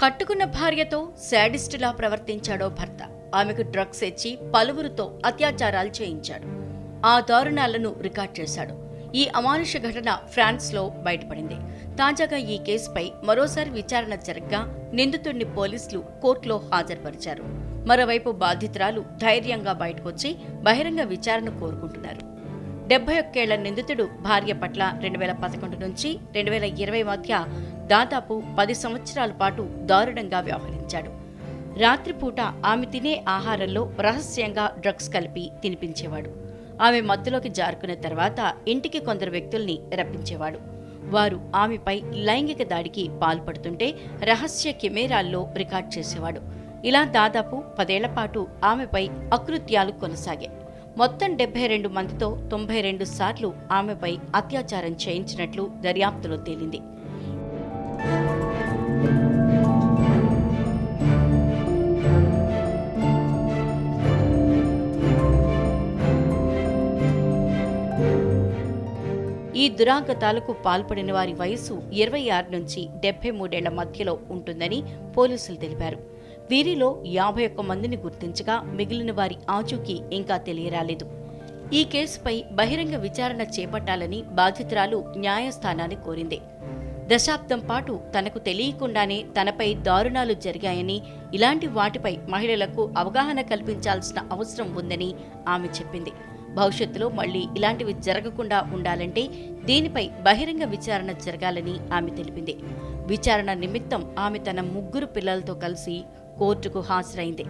కట్టుకున్న భార్యతో శాడిస్టులా ప్రవర్తించాడో భర్త. ఆమెకు డ్రగ్స్ ఇచ్చి పలువురితో అత్యాచారాలు చేయించాడు. ఆ దారుణాలను రికార్డ్ చేశాడు. ఈ అమానుష ఘటన ఫ్రాన్స్లో బయటపడింది. తాజాగా ఈ కేసుపై మరోసారి విచారణ జరగ్గా నిందితుడిని పోలీసులు కోర్టులో హాజరుపరిచారు. మరోవైపు బాధితురాలు ధైర్యంగా బయటకొచ్చి బహిరంగ విచారణ కోరుకుంటున్నారు. డెబ్బై ఒక్కేళ్ళ నిందితుడు భార్య పట్ల రెండు వేల పదకొండు నుంచి రెండు వేల ఇరవై మధ్య దాదాపు పది సంవత్సరాల పాటు దారుణంగా వ్యవహరించాడు. రాత్రిపూట ఆమె తినే ఆహారంలో రహస్యంగా డ్రగ్స్ కలిపి తినిపించేవాడు. ఆమె మత్తులోకి జారుకున్న తర్వాత ఇంటికి కొందరు వ్యక్తుల్ని రప్పించేవాడు. వారు ఆమెపై లైంగిక దాడికి పాల్పడుతుంటే రహస్య కెమెరాల్లో రికార్డ్ చేసేవాడు. ఇలా దాదాపు పదేళ్ళ పాటు ఆమెపై అకృత్యాలు కొనసాగాయి. మొత్తం డెబ్బై రెండు మందితో తొంభై రెండు సార్లు ఆమెపై అత్యాచారం చేయించినట్లు దర్యాప్తులో తేలింది. ఈ దురాగతాలకు పాల్పడిన వారి వయసు ఇరవై ఆరు నుంచి డెబ్బై మూడేళ్ళ మధ్యలో ఉంటుందని పోలీసులు తెలిపారు. వీరిలో యాభై ఒక్క మందిని గుర్తించగా మిగిలిన వారి ఆచూకీ ఇంకా తెలియరాలేదు. ఈ కేసుపై బహిరంగ విచారణ చేపట్టాలని బాధితురాలు న్యాయస్థానాన్ని కోరింది. దశాబ్దం పాటు తనకు తెలియకుండానే తనపై దారుణాలు జరిగాయని ఇలాంటి వాటిపై మహిళలకు అవగాహన కల్పించాల్సిన అవసరం ఉందని ఆమె చెప్పింది. భవిష్యత్తులో మళ్ళీ ఇలాంటివి జరగకుండా ఉండాలంటే దీనిపై బహిరంగ విచారణ జరగాలని ఆమె తెలిపింది. విచారణ నిమిత్తం ఆమె తన ముగ్గురు పిల్లలతో కలిసి కోర్టుకు హాజరైంది.